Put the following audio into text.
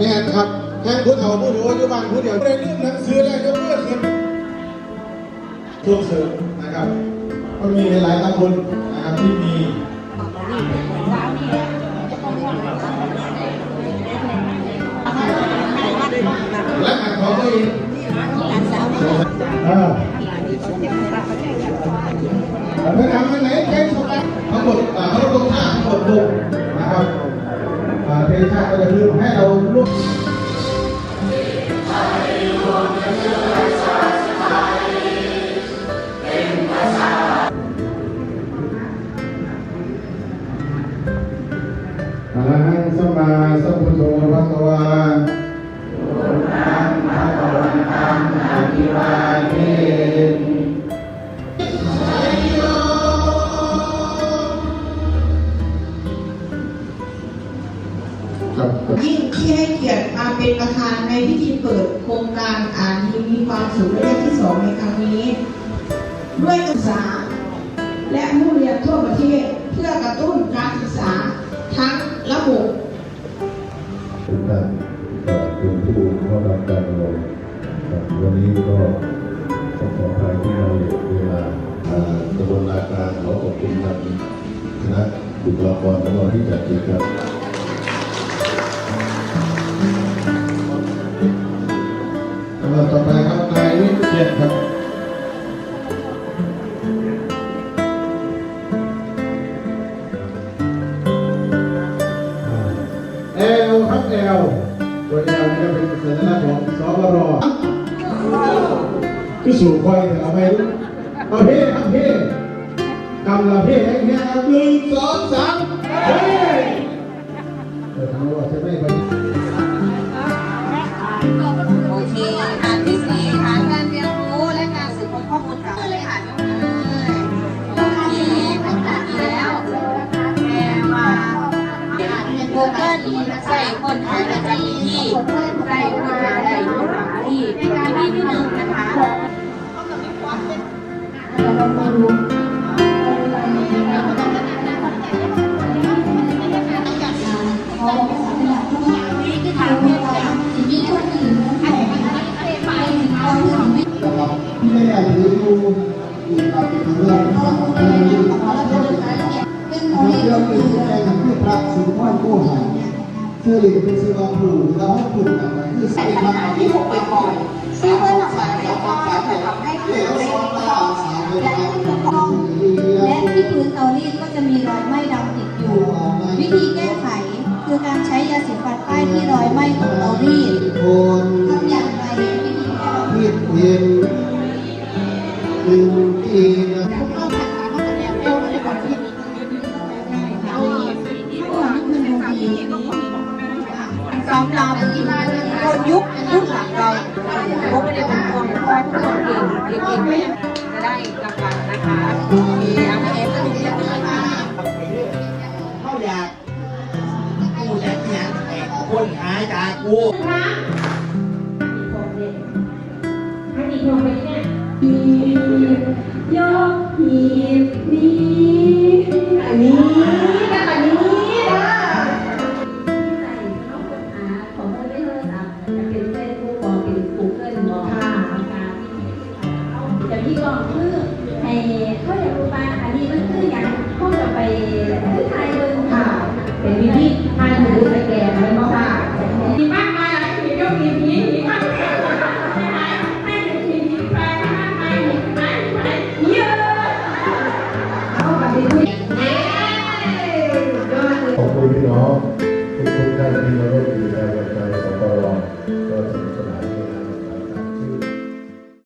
แม่นครับแห่งผู้เฒ่าผู้โหอยู่บ้านผู้เดียวได้ลืมหนังสือแล้วยกเลิกขึ้นช่วงเสริมนะครับมันมีหลายตำบลนะครับที่มีและอันของตัวเองอ่าแต่ไม่ทำอันไหนใช้สมัยทั้งหมดอ่าเขาลงท่าทั้งหมดบุกนะครับอ่า เพลงชาติก็จะคือให้เราลุก ที่ให้เกียรติมาเป็นประธานในพิธีเปิดโครงการอ่านดีมีความสุขระยะที่สองในครั้งนี้ ด้วยการศึกษา และผู้เรียนทั่วประเทศเพื่อกระตุ้นการศึกษาทั้งระบบทุกท่านก็เป็นผู้เข้ารับการอบรมวันนี้ก็ต้อขออภัยที่เราเหลือเวลาอ่ากระบวนการขอขอบคุณทางคณะบุคลากรของเราที่จัดกิจกรรม ลนี่ก็เป็นสัญลักษณ์ของสบรคือสู่คอยแต่เอาไปเอาเพ่เอาเพ่กำลังเพ่แห้งๆครับหนึ่งสองสามเฮ้ยเดี๋ยวทางว่าจะไม่ไป Google ใส่คนหาประจำที่ใส่คนหาได้อยู่หลังที่ที่ที่หนึ่งนะคะนี่คือทางเลือกค่ะมีคนอื่นนะครับที่ได้อ่านหรือดูอีกครับเป็นเรื่องของการเรียนรู้ครับ เรื่องอื่นในทางที่พระสุนทรผู้หายคือหลีกเป็นสื่อว่าผู้เราให้คุณกันคือสิ่งปัญที่หาที่พบบ่อยๆซึ่งเมื่อนำมาใช้ก็จะทำให้เกิดเรื่องราวและผู้ปกครองและที่พื้นเตารีดก็จะมีรอยไหม้ดำติดอยู่ วิธีแก้ไขคือการใช้ยาสีฟันป้ายที่รอยไหม้ของเตารีดทำอย่างไรวิธีแก้ผิดเห็นหนึ่ง สำหรับคนยุครุ่นหลังเราก็ไม่ได้เป็นคนคอยทุกคนเก่งเก่งๆก็ยังจะได้รางวัลนะคะโอเคเอาเอฟก็ถึงจะได้มาเข้าอยากกูจะเขียนไอ้คนหายจากกูให้ดีลงไปเนี่ยยกหีบ ก็คือให้เขาอยากรู้ว่าอันนี้มันคืออย่างเขาจะไปคือไทยเบิ่งค่ะ เป็นวิธีทายหมูสแกนมันมาค่ะมีมากมายหลายผีก็มีผีผีมากมายให้เป็นผีผีแปลงมากมายหนีไปไปเยอะเอาไปดูเย้ยอดเลยขอบคุณพี่น้องทุกท่านที่มาร่วม